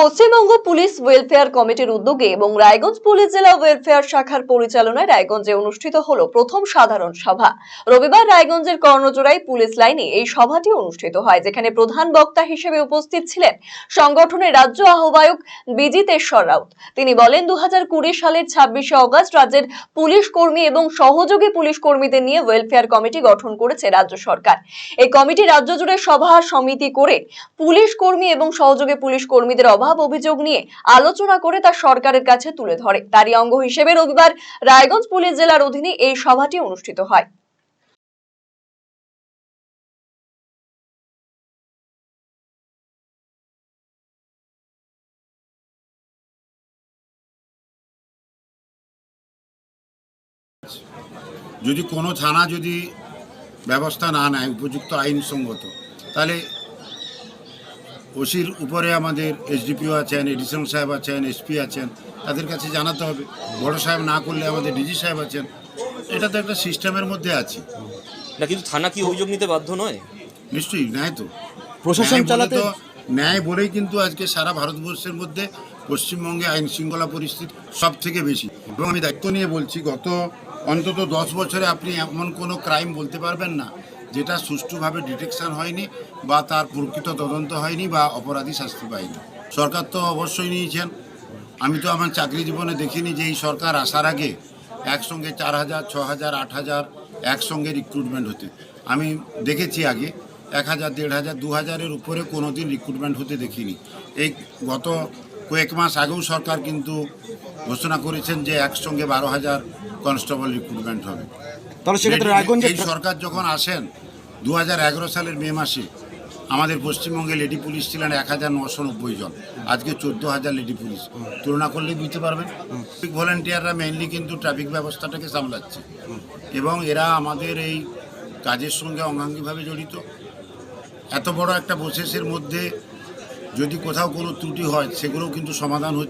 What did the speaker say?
Paschimbanga police welfare কমিটির উদ্যোগে এবং রায়গঞ্জ পুলিশ জেলা ওয়েলফেয়ার শাখার পরিচালনায় রায়গঞ্জে অনুষ্ঠিত হলো প্রথম সাধারণ সভা। রবিবার রায়গঞ্জের কর্ণজোড়ায় পুলিশ লাইনে এই সভাটি অনুষ্ঠিত হয়, যেখানে প্রধান বক্তা হিসেবে উপস্থিত ছিলেন সংগঠনের রাজ্য আহ্বায়ক বিজিতেশ্বর রাউত। তিনি বলেন দু হাজার কুড়ি সালের ছাব্বিশে অগস্ট রাজ্যের পুলিশ কর্মী এবং সহযোগী পুলিশ কর্মীদের নিয়ে ওয়েলফেয়ার কমিটি গঠন করেছে রাজ্য সরকার। এই কমিটি রাজ্য জুড়ে সভা সমিতি করে পুলিশ কর্মী এবং সহযোগী পুলিশ কর্মীদের অভাব অভিযোগ নিয়ে আলোচনা করে তা সরকারের কাছে তুলে ধরে। তারই অঙ্গ হিসেবে রবিবার রায়গঞ্জ পুলিশ জেলার অধীনে এই সভাটি অনুষ্ঠিত হয়। যদি কোনো থানা যদি ব্যবস্থা না নেয়, উপযুক্ত আইনসঙ্গত, তাহলে ওসির উপরে আমাদের এসডিপিও আছেন এডিশনাল সাহেব আছেন এসপি আছেন তাদের কাছে জানাতে হবে। বড় সাহেব না করলে আমাদের ডিজি সাহেব আছেন। এটা তো একটা সিস্টেমের মধ্যে আছে। না কিন্তু থানা কি অভিযোগ নিতে বাধ্য নয়? নিশ্চয়ই ন্যায় তো। প্রশাসন চালাতে তো ন্যায় বলেই কিন্তু আজকে সারা ভারতবর্ষের মধ্যে পশ্চিমবঙ্গে আইন শৃঙ্খলা পরিস্থিতি সব থেকে বেশি। এবং আমি দায়িত্ব নিয়ে বলছি গত অন্তত দশ বছরে আপনি এমন কোনো ক্রাইম বলতে পারবেন না। যেটা সুষ্ঠুভাবে ডিটেকশন হয়নি বা তার প্রকৃত তদন্ত হয়নি বা অপরাধী শাস্তি পায়নি। সরকার তো অবশ্যই নিয়েছেন। আমি তো আমার চাকরি জীবনে দেখিনি যে এই সরকার আসার আগে একসঙ্গে চার হাজার, ছ হাজার, আট হাজার একসঙ্গে রিক্রুটমেন্ট হতে। আমি দেখেছি আগে এক হাজার, দেড় হাজার, দু হাজারের উপরে কোনো দিন রিক্রুটমেন্ট হতে দেখিনি। এই গত কয়েক মাস আগেও সরকার কিন্তু ঘোষণা করেছেন যে একসঙ্গে বারো হাজার কনস্টেবল রিক্রুটমেন্ট হবে। তাহলে সেক্ষেত্রে রায়গঞ্জে এই সরকার যখন আসেন দু হাজার এগারো সালের মে মাসে আমাদের পশ্চিমবঙ্গে লেডি পুলিশ ছিলেন এক হাজার নশো নব্বই জন। আজকে চোদ্দ হাজার লেডি পুলিশ। তুলনা করলেই বুঝতে পারবেন। ট্রাফিক ভলেন্টিয়াররা মেইনলি কিন্তু ট্রাফিক ব্যবস্থাটাকে সামলাচ্ছে। এবং এরা আমাদের এই কাজের সঙ্গে অঙ্গাঙ্গিভাবে জড়িত। এত বড় একটা প্রসেসের মধ্যে যদি কোথাও কোনো ত্রুটি হয় সেগুলোও কিন্তু সমাধান হচ্ছে।